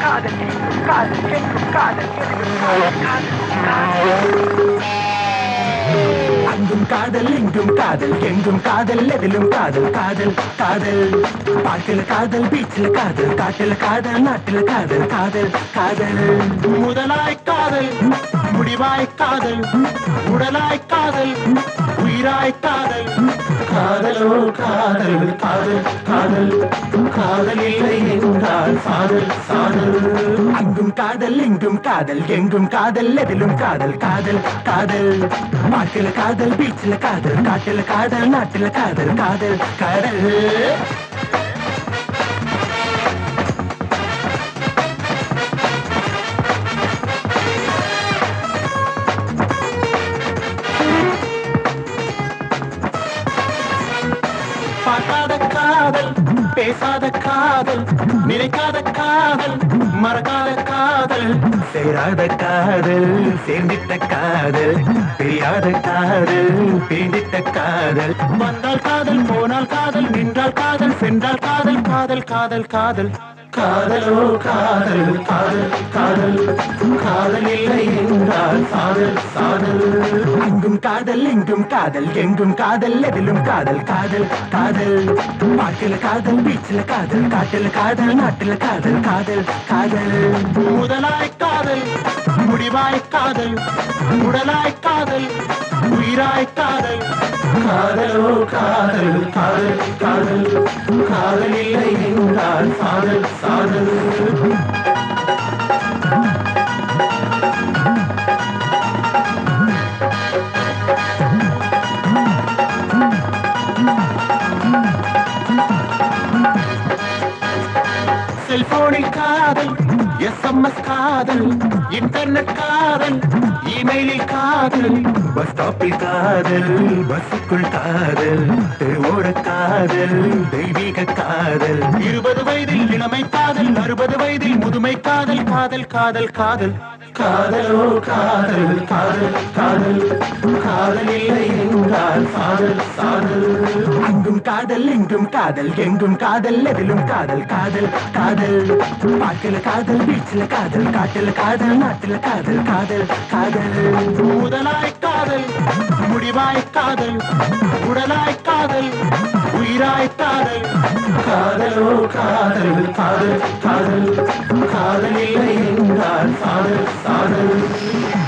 காதல் காதல் என்றும் காதல் என்றும் காதல் காதல் அங்கும் காதல் இங்கும் காதல் எங்கும் காதல் எதிலும் காதல் காதல் காதல். பாட்டில் காதல் பீச்சில் காதல் காட்டில் காதல் நாட்டில் காதல் காதல் காதல். முதலாய் காதல். முடிவாய் காதல் உடலாய் காதல் உயிராய் காதல். காதலோ காதல் காதல் காதல். காதல் இல்லை என்றால் சாதல் சாதல். அங்கும் காதல் இங்கும் காதல் எங்கும் காதல் எதிலும் காதல் காதல் காதல். நாட்டில் காதல் பீச்சில் காதல் காட்டில் காதல் நாட்டில் காதல் காதல் காதல். பேசாத காதல் நினைக்காத காதல் மறக்காத காதல். சேராத காதல் சேர்ந்திட்ட காதல் பிரியாத காதல் பிரிந்திட்ட காதல். வந்தால் காதல் போனால் காதல் நின்றால் காதல் சென்றால் காதல் காதல் காதல் காதல். காதலோ காதல் காதல் காதல். காதல் இல்லை என்றால் சாதல் சாதல். அங்கும் காதல் எங்கும் காதல் எங்கும் காதல் எதிலும் காதல் காதல் காதல். பாட்டில் காதல் பீச்சில் காதல் காட்டில் காதல் நாட்டில் காதல் காதல் காதல். முதலாய் காதல் முடிவாய் காதல். உடலாய் காதல் உயிராய் காதல். காதலோ காதல் காதல் காதல். காதல் இல்லை என்றால் சாதல் சாதல். செல்போனில் காதல் எஸ்எம்எஸ் காதல் இன்டர்நெட் காதல். இமெயிலில் காதல் பஸ் ஸ்டாப்பில் காதல் பஸ்ஸுக்குள் காதல் தெருவோட காதல் தெய்வீக காதல். இருபது வயதில் இளமை காதல் அறுபது வயதில் முதுமை காதல் காதல் காதல் காதல். காதலோ காதல் காதல் காதல். எங்கும் காதல் எங்கும் காதல். எங்கும் காதல் எதிலும் காதல். காதல் காதல். பாட்டில் காதல் பீச்சில் காதல். காட்டில் காதல் நாட்டில் காதல். காதல் காதல். முதலாய் காதல் முடிவாய் காதல். உடலாய் காதல் உயிராய் காதல். காதலோ காதல். காதல் காதல். காதல் இல்லை என்றால் காதல் காதல்.